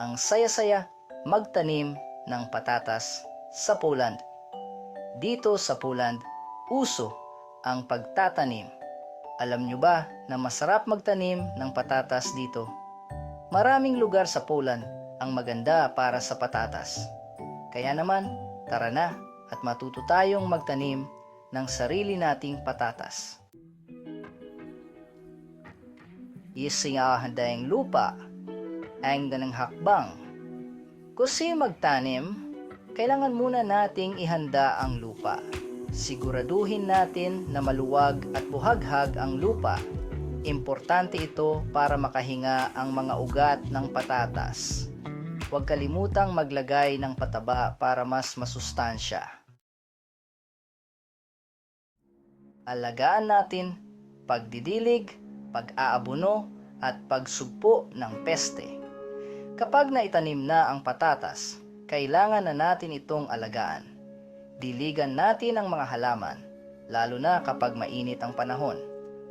Ang saya-saya magtanim ng patatas sa Poland. Dito sa Poland, uso ang pagtatanim. Alam nyo ba na masarap magtanim ng patatas dito? Maraming lugar sa Poland ang maganda para sa patatas. Kaya naman, tara na at matuto tayong magtanim ng sarili nating patatas. Isingahanda ang lupa, ang ganang hakbang. Kasi magtanim, kailangan muna nating ihanda ang lupa. Siguraduhin natin na maluwag at buhaghag ang lupa. Importante ito para makahinga ang mga ugat ng patatas. Huwag kalimutang maglagay ng pataba para mas masustansya. Alagaan natin pagdidilig, pag-aabuno at pagsugpo ng peste. Kapag naitanim na ang patatas, kailangan na natin itong alagaan. Diligan natin ang mga halaman, lalo na kapag mainit ang panahon.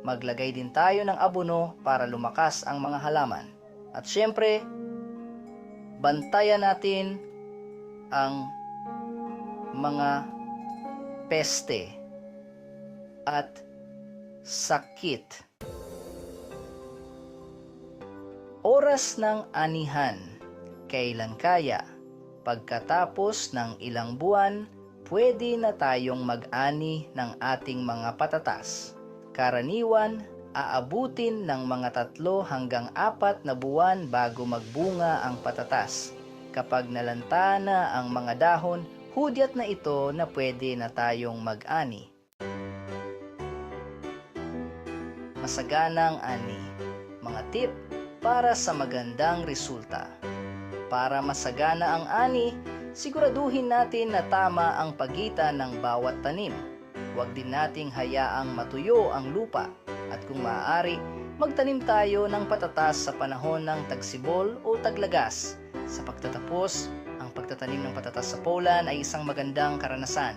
Maglagay din tayo ng abono para lumakas ang mga halaman. At syempre, bantayan natin ang mga peste at sakit. Oras ng anihan. Kailan kaya? Pagkatapos ng ilang buwan, pwede na tayong mag-ani ng ating mga patatas. Karaniwan, aabutin ng mga tatlo hanggang apat na buwan bago magbunga ang patatas. Kapag nalanta na ang mga dahon, hudyat na ito na pwede na tayong mag-ani. Masaganang ani. Mga tip para sa magandang resulta. Para masagana ang ani, siguraduhin natin na tama ang pagitan ng bawat tanim. Huwag din nating hayaang matuyo ang lupa at kung maaari, magtanim tayo ng patatas sa panahon ng tagsibol o taglagas. Sa pagtatapos, ang pagtatanim ng patatas sa Poland ay isang magandang karanasan.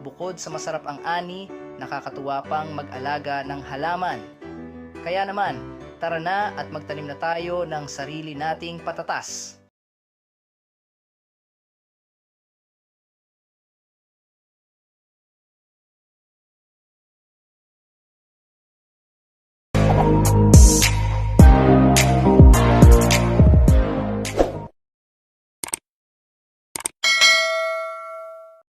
Bukod sa masarap ang ani, nakakatuwa pang mag-alaga ng halaman. Kaya naman, tara na at magtanim na tayo ng sarili nating patatas.